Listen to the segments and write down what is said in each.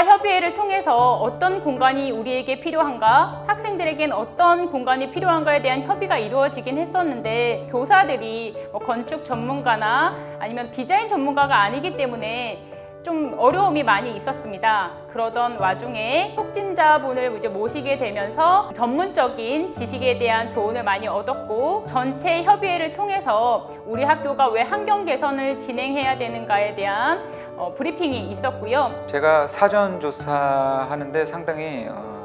학교와 협의회를 통해서 어떤 공간이 우리에게 필요한가, 학생들에겐 어떤 공간이 필요한가에 대한 협의가 이루어지긴 했었는데 교사들이 뭐 건축 전문가나 아니면 디자인 전문가가 아니기 때문에 좀 어려움이 많이 있었습니다. 그러던 와중에 촉진자분을 이제 모시게 되면서 전문적인 지식에 대한 조언을 많이 얻었고 전체 협의회를 통해서 우리 학교가 왜 환경 개선을 진행해야 되는가에 대한 어, 브리핑이 있었고요. 제가 사전 조사하는데 상당히 어, 어,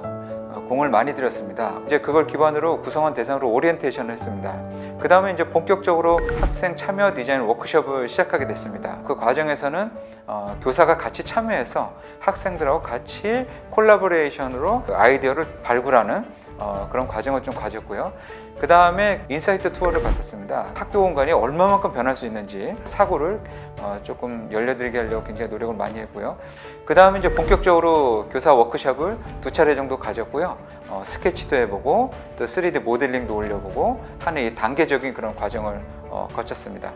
공을 많이 들였습니다. 이제 그걸 기반으로 구성원 대상으로 오리엔테이션을 했습니다. 그 다음에 이제 본격적으로 학생 참여 디자인 워크숍을 시작하게 됐습니다. 그 과정에서는 어, 교사가 같이 참여해서 학생들하고 같이 콜라보레이션으로 그 아이디어를 발굴하는 어, 그런 과정을 좀 가졌고요. 그 다음에 인사이트 투어를 갔었습니다. 학교 공간이 얼마만큼 변할 수 있는지 사고를 어, 조금 열려드리게 하려고 굉장히 노력을 많이 했고요. 그 다음에 이제 본격적으로 교사 워크숍을 두 차례 정도 가졌고요. 어, 스케치도 해보고 또 3D 모델링도 올려보고 하는 이 단계적인 그런 과정을 어, 거쳤습니다.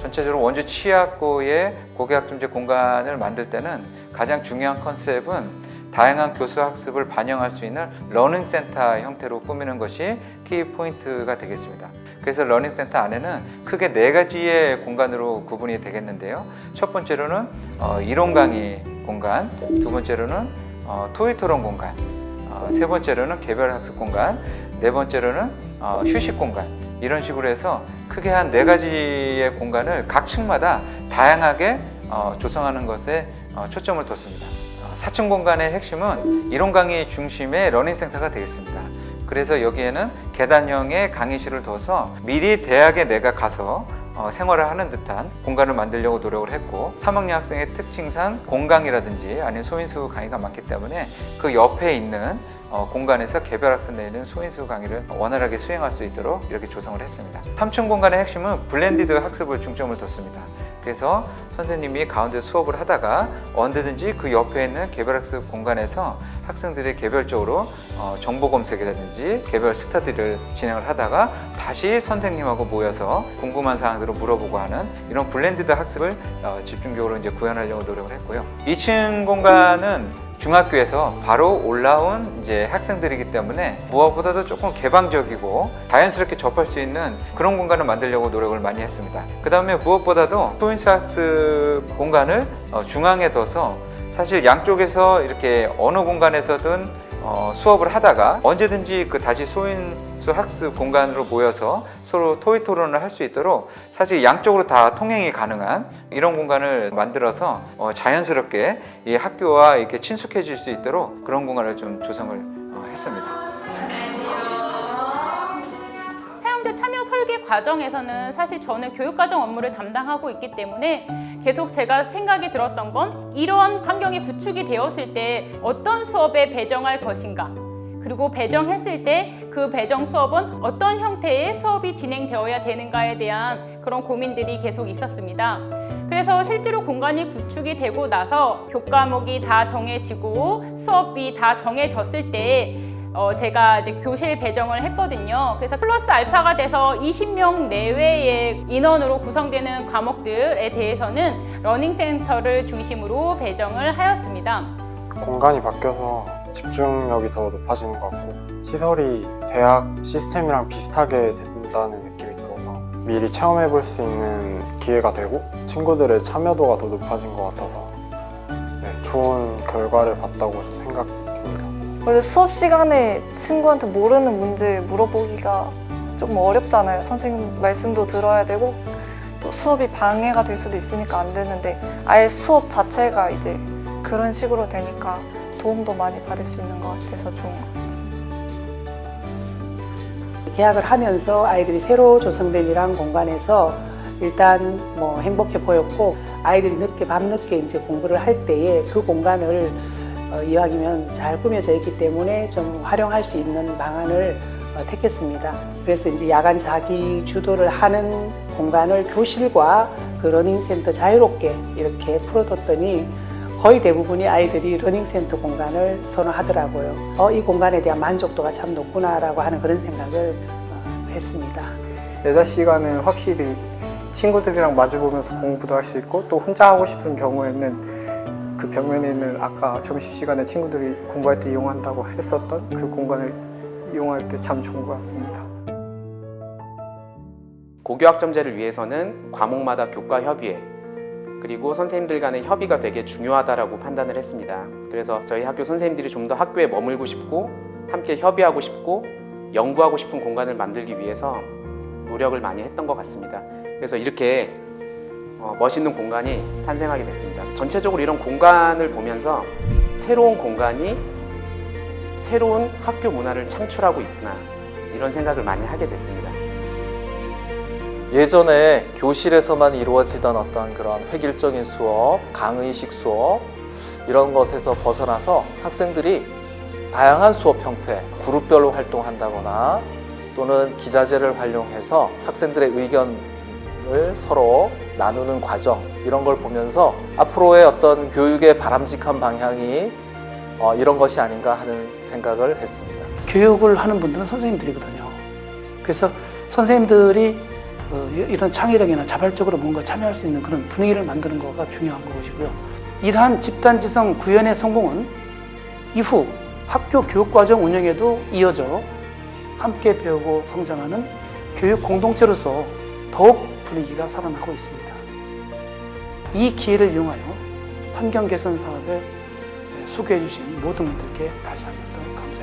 전체적으로 원주 치학고의 고교학점제 공간을 만들 때는 가장 중요한 컨셉은 다양한 교수 학습을 반영할 수 있는 러닝 센터 형태로 꾸미는 것이 키 포인트가 되겠습니다. 그래서 러닝 센터 안에는 크게 네 가지의 공간으로 구분이 되겠는데요. 첫 번째로는 어, 이론 강의 공간, 두 번째로는 어, 토의 토론 공간, 어, 세 번째로는 개별 학습 공간, 네 번째로는 어, 휴식 공간. 이런 식으로 해서 크게 한 네 가지의 공간을 각 층마다 다양하게 어, 조성하는 것에 어, 초점을 뒀습니다. 어, 4층 공간의 핵심은 이론 강의 중심의 러닝 센터가 되겠습니다. 그래서 여기에는 계단형의 강의실을 둬서 미리 대학에 내가 가서 어, 생활을 하는 듯한 공간을 만들려고 노력을 했고 3학년 학생의 특징상 공강이라든지 아니면 소인수 강의가 많기 때문에 그 옆에 있는 어, 공간에서 개별 학습 내는 소인수 강의를 원활하게 수행할 수 있도록 이렇게 조성을 했습니다. 3층 공간의 핵심은 블렌디드 학습을 중점을 뒀습니다. 그래서 선생님이 가운데 수업을 하다가 언제든지 그 옆에 있는 개별 학습 공간에서 학생들이 개별적으로 어, 정보 검색이라든지 개별 스터디를 진행을 하다가 다시 선생님하고 모여서 궁금한 사항들을 물어보고 하는 이런 블렌디드 학습을 어, 집중적으로 이제 구현하려고 노력을 했고요. 2층 공간은 중학교에서 바로 올라온 이제 학생들이기 때문에 무엇보다도 조금 개방적이고 자연스럽게 접할 수 있는 그런 공간을 만들려고 노력을 많이 했습니다. 그 다음에 무엇보다도 소인수 학습 공간을 어, 중앙에 둬서 사실 양쪽에서 이렇게 어느 공간에서든 어, 수업을 하다가 언제든지 그 다시 소인수 학습 공간으로 모여서 서로 토의 토론을 할 수 있도록 사실 양쪽으로 다 통행이 가능한 이런 공간을 만들어서 어, 자연스럽게 이 학교와 이렇게 친숙해질 수 있도록 그런 공간을 좀 조성을 어, 했습니다. 설계 과정에서는 사실 저는 교육과정 업무를 담당하고 있기 때문에 계속 제가 생각이 들었던 건 이러한 환경이 구축이 되었을 때 어떤 수업에 배정할 것인가 그리고 배정했을 때 그 배정 수업은 어떤 형태의 수업이 진행되어야 되는가에 대한 그런 고민들이 계속 있었습니다. 그래서 실제로 공간이 구축이 되고 나서 교과목이 다 정해지고 수업이 다 정해졌을 때 어, 제가 이제 교실 배정을 했거든요. 그래서 플러스 알파가 돼서 20명 내외의 인원으로 구성되는 과목들에 대해서는 러닝센터를 중심으로 배정을 하였습니다. 공간이 바뀌어서 집중력이 더 높아지는 것 같고 시설이 대학 시스템이랑 비슷하게 된다는 느낌이 들어서 미리 체험해 볼 수 있는 기회가 되고 친구들의 참여도가 더 높아진 것 같아서 네, 좋은 결과를 봤다고 생각합니다. 원래 수업 시간에 친구한테 모르는 문제 물어보기가 조금 어렵잖아요. 선생님 말씀도 들어야 되고 또 수업이 방해가 될 수도 있으니까 안 되는데 아예 수업 자체가 이제 그런 식으로 되니까 도움도 많이 받을 수 있는 것 같아서 좋은 것 같아요. 계약을 하면서 아이들이 새로 조성된 이러한 공간에서 일단 뭐 행복해 보였고 아이들이 늦게 밤늦게 이제 공부를 할 때에 그 공간을 어, 이왕이면 잘 꾸며져 있기 때문에 좀 활용할 수 있는 방안을 어, 택했습니다. 그래서 이제 야간 자기 주도를 하는 공간을 교실과 그 러닝센터 자유롭게 이렇게 풀어뒀더니 거의 대부분이 아이들이 러닝센터 공간을 선호하더라고요. 어, 이 공간에 대한 만족도가 참 높구나라고 하는 그런 생각을 어, 했습니다. 여자 시간은 확실히 친구들이랑 마주보면서 공부도 할 수 있고 또 혼자 하고 싶은 경우에는 그 벽면에 있는 아까 점심시간에 친구들이 공부할 때 이용한다고 했었던 그 공간을 이용할 때 참 좋은 것 같습니다. 고교학점제를 위해서는 과목마다 교과 협의회 그리고 선생님들 간의 협의가 되게 중요하다라고 판단을 했습니다. 그래서 저희 학교 선생님들이 좀 더 학교에 머물고 싶고 함께 협의하고 싶고 연구하고 싶은 공간을 만들기 위해서 노력을 많이 했던 것 같습니다. 그래서 이렇게 어, 멋있는 공간이 탄생하게 됐습니다. 전체적으로 이런 공간을 보면서 새로운 공간이 새로운 학교 문화를 창출하고 있구나 이런 생각을 많이 하게 됐습니다. 예전에 교실에서만 이루어지던 어떤 그런 획일적인 수업, 강의식 수업 이런 것에서 벗어나서 학생들이 다양한 수업 형태, 그룹별로 활동한다거나 또는 기자재를 활용해서 학생들의 의견 을 서로 나누는 과정 이런 걸 보면서 앞으로의 어떤 교육의 바람직한 방향이 어, 이런 것이 아닌가 하는 생각을 했습니다. 교육을 하는 분들은 선생님들이거든요. 그래서 선생님들이 어, 이- 이런 창의력이나 자발적으로 뭔가 참여할 수 있는 그런 분위기를 만드는 거가 중요한 것이고요. 이러한 집단지성 구현의 성공은 이후 학교 교육과정 운영에도 이어져 함께 배우고 성장하는 교육 공동체로서 더욱 분위기가 살아나고 있습니다. 이 기회를 이용하여 환경 개선 사업에 수고해 주신 모든 분들께 다시 한번더 말씀